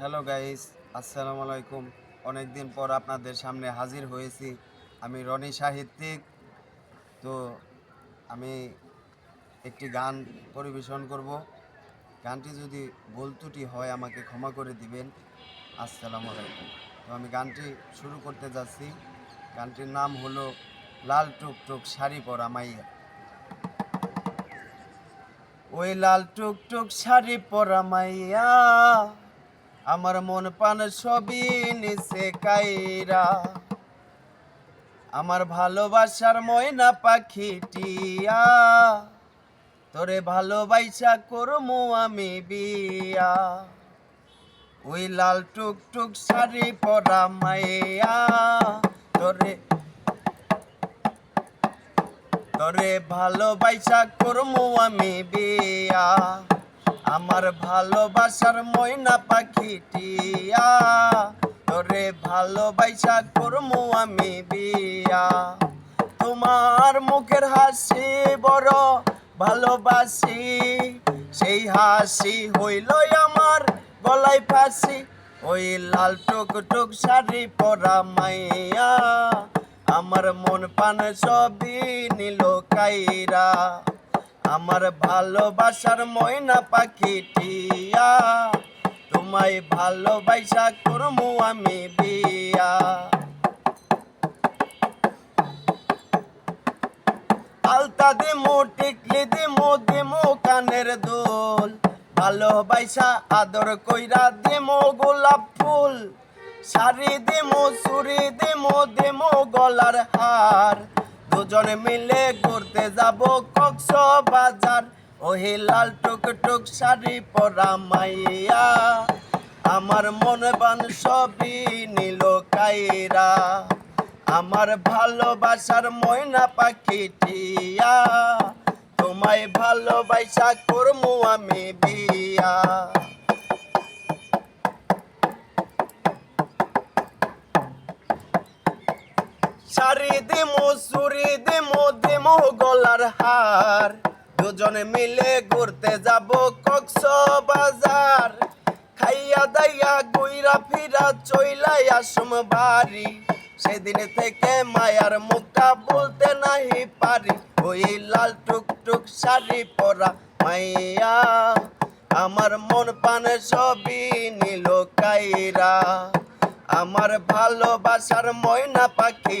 Hello guys, আসসালামু আলাইকুম। অনেক দিন পর আপনাদের সামনে হাজির হয়েছি। আমি রনি সাহিত্যিক। তো আমি একটি গান পরিবেশন করব। গানটি যদি ভুল ত্রুটি হয়, আমাকে ক্ষমা করে দিবেন। আসসালামু আলাইকুম। তো আমি গানটি শুরু করতে যাচ্ছি। গানটির নাম হলো লাল টুকটুক শাড়ি পরা মাইয়া। ওই লাল টুকটুক শাড়ি পরা মাইয়া। আমার মন পান সবই নিচে কাইরা। আমার ভালোবাসার ময়না পাখি টিয়া। তোরে ভালোবাসা করমু আমি বিয়া। ওই লাল টুক টুক শাড়ি পরা মাইয়া। তোরে তোরে ভালোবাসা করমু আমি বিয়া। আমার ভালোবাসার ময়না পাখি টিয়া তোরে ভালোবাসা করমু আমি বিয়া। তোমার মুখের হাসি বড় ভালোবাসি, সেই হাসি হইল আমার গলায় ফাঁসি। ওই লাল টুক টুক শাড়ি পরা মাইয়া, আমার মন পান সবই নিল কাইরা। আমার ভালোবাসার ময়না পাখি টিয়া তোমায় ভালোবাসা করমু আমি বিয়া। আলতা দিমু, টিকলি দিমু দিমু কানের দুল। ভালোবাসা আদর কইরা দিমু গোলাপ ফুল। শাড়ি দিমু চুরি দিমু দিমু গলার হার। দুজন মিলে ঘুরতে যাব কক্স বাজার ওহি লাল টুক টুক শাড়ি পরা মাইয়া, আমার মন বান সবই নিল কাইরা। আমার ভালোবাসার ময়না পাখি টিয়া তোমায় ভালোবাসা করমু আমি বিয়া। শাড়ি দিমু, চুরি দিমু দিমু গলার হার। দুজনে মিলে ঘুরতে যাব কক্স বাজার খাইয়া দাইয়া গুইরা ফিরা চইলাই আসম বাড়ি। সেদিন থেকে মায়ার মুখটা বলতে নাহি পারি। ওই লাল টুক টুক শাড়ি পরা মাইয়া, আমার মন পানে সবই নিল কাইরা। আমার ভালোবাসার ময়না পাখি